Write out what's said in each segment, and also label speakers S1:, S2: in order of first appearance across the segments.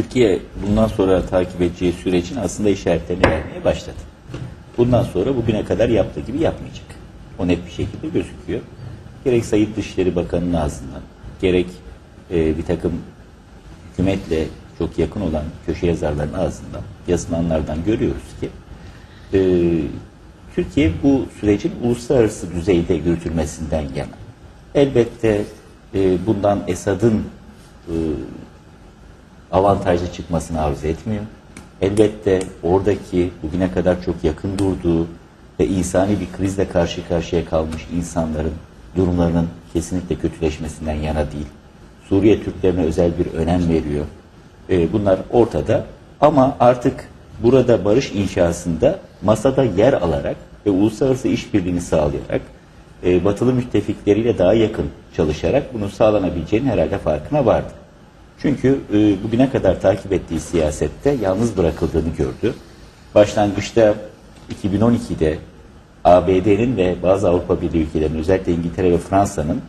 S1: Türkiye bundan sonra takip edeceği sürecin aslında işaretlerini vermeye başladı. Bundan sonra bugüne kadar yaptığı gibi yapmayacak. O net bir şekilde gözüküyor. Gerek Sayın Dışişleri Bakanı'nın ağzından, gerek e, bir takım hükümetle çok yakın olan köşe yazarların ağzından, yazılanlardan görüyoruz ki e, Türkiye bu sürecin uluslararası düzeyde yürütülmesinden yana. Elbette e, bundan Esad'ın e, avantajlı çıkmasını arzu etmiyor. Elbette oradaki bugüne kadar çok yakın durduğu ve insani bir krizle karşı karşıya kalmış insanların durumlarının kesinlikle kötüleşmesinden yana değil. Suriye Türklerine özel bir önem veriyor. Ee, bunlar ortada ama artık burada barış inşasında masada yer alarak ve uluslararası işbirliğini sağlayarak e, batılı müttefikleriyle daha yakın çalışarak bunu sağlanabileceğinin herhalde farkına vardı. Çünkü e, bugüne kadar takip ettiği siyasette yalnız bırakıldığını gördü. Başlangıçta 2012'de ABD'nin ve bazı Avrupa Birliği ülkelerinin özellikle İngiltere ve Fransa'nın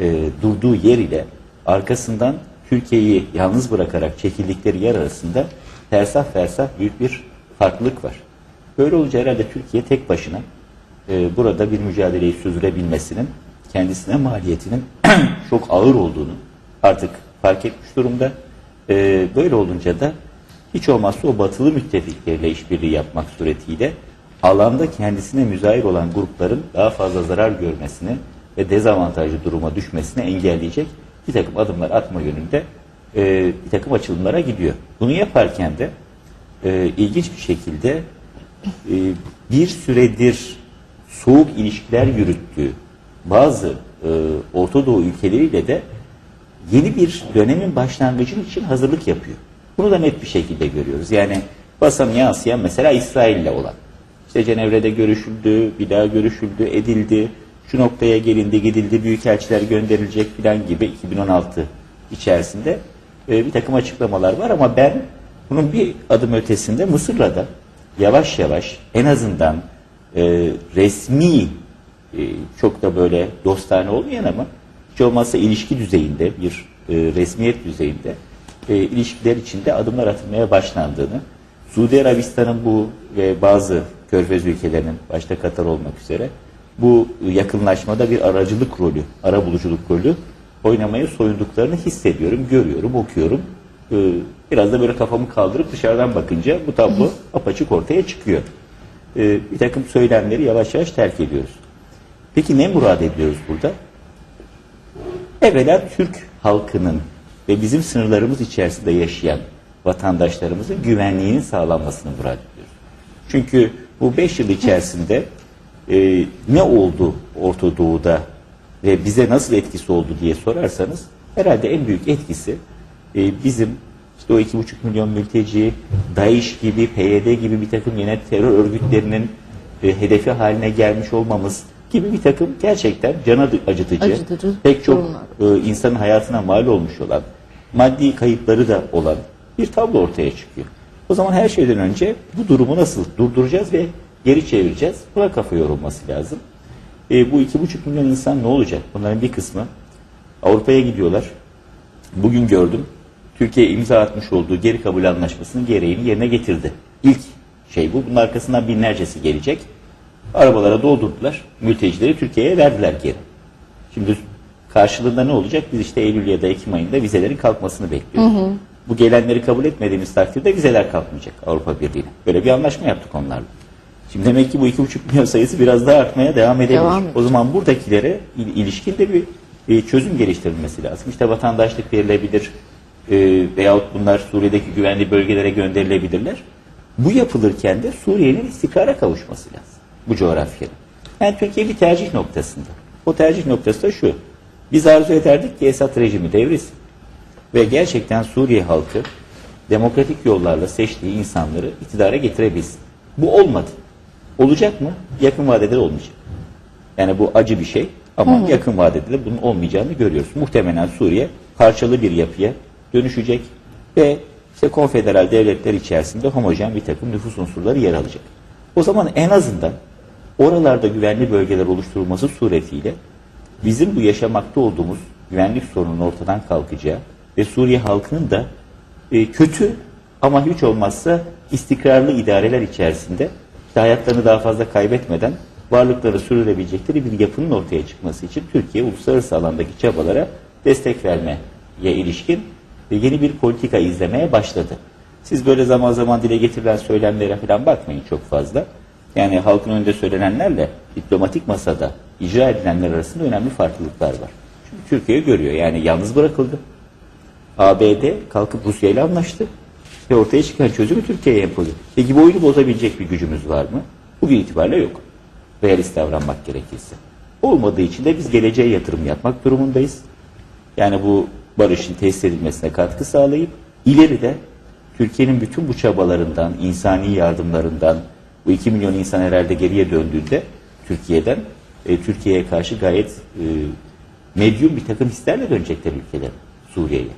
S1: e, durduğu yer ile arkasından Türkiye'yi yalnız bırakarak çekildikleri yer arasında fersah fersah büyük bir farklılık var. Böyle olunca herhalde Türkiye tek başına e, burada bir mücadeleyi sürdürebilmesinin kendisine maliyetinin çok ağır olduğunu artık fark etmiş durumda. E, böyle olunca da hiç olmazsa o batılı müttefikleriyle işbirliği yapmak suretiyle alanda kendisine müzahir olan grupların daha fazla zarar görmesini ve dezavantajlı duruma düşmesini engelleyecek bir takım adımlar atma yönünde e, bir takım açılımlara gidiyor. Bunu yaparken de e, ilginç bir şekilde e, bir süredir soğuk ilişkiler yürüttüğü bazı e, Orta Doğu ülkeleriyle de yeni bir dönemin başlangıcı için hazırlık yapıyor. Bunu da net bir şekilde görüyoruz. Yani basın yansıyan mesela İsrail'le olan. İşte Cenevre'de görüşüldü, bir daha görüşüldü, edildi. Şu noktaya gelindi, gidildi, büyükelçiler gönderilecek filan gibi 2016 içerisinde e, bir takım açıklamalar var ama ben bunun bir adım ötesinde Mısır'la da yavaş yavaş en azından e, resmi e, çok da böyle dostane olmayan ama hiç olmazsa ilişki düzeyinde bir e, resmiyet düzeyinde e, ilişkiler içinde adımlar atılmaya başlandığını Suudi Arabistan'ın bu ve bazı körfez ülkelerinin başta Katar olmak üzere bu yakınlaşmada bir aracılık rolü, ara buluculuk rolü oynamaya soyunduklarını hissediyorum, görüyorum, okuyorum. Ee, biraz da böyle kafamı kaldırıp dışarıdan bakınca bu tablo apaçık ortaya çıkıyor. Ee, bir takım söylemleri yavaş yavaş terk ediyoruz. Peki ne murad ediyoruz burada? Evvela Türk halkının ve bizim sınırlarımız içerisinde yaşayan vatandaşlarımızın güvenliğinin sağlanmasını murad ediyoruz. Çünkü bu beş yıl içerisinde e, ne oldu Orta Doğu'da ve bize nasıl etkisi oldu diye sorarsanız herhalde en büyük etkisi e, bizim işte o iki buçuk milyon mülteci, DAEŞ gibi, PYD gibi bir takım yine terör örgütlerinin e, hedefi haline gelmiş olmamız gibi bir takım gerçekten can acıtıcı,
S2: Acıtıcı
S1: pek çok e, insanın hayatına mal olmuş olan, maddi kayıpları da olan bir tablo ortaya çıkıyor. O zaman her şeyden önce bu durumu nasıl durduracağız ve geri çevireceğiz? Buna kafa yorulması lazım. E, bu iki buçuk milyon insan ne olacak? Bunların bir kısmı Avrupa'ya gidiyorlar. Bugün gördüm. Türkiye imza atmış olduğu geri kabul anlaşmasının gereğini yerine getirdi. İlk şey bu. Bunun arkasından binlercesi gelecek. Arabalara doldurdular. Mültecileri Türkiye'ye verdiler geri. Şimdi karşılığında ne olacak? Biz işte Eylül ya da Ekim ayında vizelerin kalkmasını bekliyoruz. Bu gelenleri kabul etmediğimiz takdirde vizeler kalkmayacak Avrupa Birliği'ne. Böyle bir anlaşma yaptık onlarla. Şimdi demek ki bu iki buçuk milyon sayısı biraz daha artmaya devam edebilir.
S2: Devam
S1: o zaman buradakilere il- ilişkin de bir e, çözüm geliştirilmesi lazım. İşte vatandaşlık verilebilir e, veyahut bunlar Suriye'deki güvenli bölgelere gönderilebilirler. Bu yapılırken de Suriye'nin istikrara kavuşması lazım bu coğrafyada. Yani Türkiye bir tercih noktasında. O tercih noktası da şu. Biz arzu ederdik ki Esad rejimi devrilsin. Ve gerçekten Suriye halkı demokratik yollarla seçtiği insanları iktidara getirebilsin. Bu olmadı. Olacak mı? Yakın vadede de olmayacak. Yani bu acı bir şey ama yakın vadede de bunun olmayacağını görüyoruz. Muhtemelen Suriye parçalı bir yapıya dönüşecek ve işte konfederal devletler içerisinde homojen bir takım nüfus unsurları yer alacak. O zaman en azından oralarda güvenli bölgeler oluşturulması suretiyle bizim bu yaşamakta olduğumuz güvenlik sorununun ortadan kalkacağı ve Suriye halkının da e, kötü ama hiç olmazsa istikrarlı idareler içerisinde işte hayatlarını daha fazla kaybetmeden varlıkları sürdürebilecekleri bir yapının ortaya çıkması için Türkiye uluslararası alandaki çabalara destek vermeye ilişkin yeni bir politika izlemeye başladı. Siz böyle zaman zaman dile getirilen söylemlere falan bakmayın çok fazla. Yani halkın önünde söylenenlerle diplomatik masada icra edilenler arasında önemli farklılıklar var. Çünkü Türkiye görüyor yani yalnız bırakıldı. ABD kalkıp Rusya ile anlaştı ve ortaya çıkan çözümü Türkiye'ye empoze. Peki bu oyunu bozabilecek bir gücümüz var mı? Bugün itibariyle yok. Realist davranmak gerekirse. Olmadığı için de biz geleceğe yatırım yapmak durumundayız. Yani bu barışın tesis edilmesine katkı sağlayıp ileride Türkiye'nin bütün bu çabalarından, insani yardımlarından, bu 2 milyon insan herhalde geriye döndüğünde Türkiye'den e, Türkiye'ye karşı gayet e, medyum bir takım hislerle dönecekler ülkeler Suriye'ye.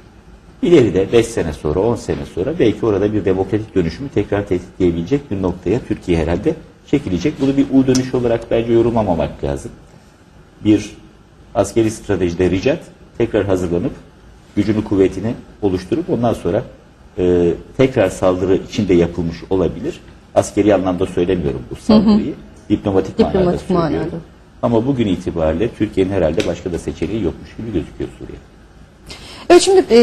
S1: İleride 5 sene sonra, 10 sene sonra belki orada bir demokratik dönüşümü tekrar tetikleyebilecek bir noktaya Türkiye herhalde çekilecek. Bunu bir U dönüş olarak bence yorumlamamak lazım. Bir askeri stratejide ricat tekrar hazırlanıp gücünü kuvvetini oluşturup ondan sonra e, tekrar saldırı içinde yapılmış olabilir. Askeri anlamda söylemiyorum bu saldırıyı. Diplomatik, manada
S2: Diplomatik
S1: söylüyorum.
S2: manada.
S1: Ama bugün itibariyle Türkiye'nin herhalde başka da seçeneği yokmuş gibi gözüküyor Suriye.
S2: Evet şimdi e,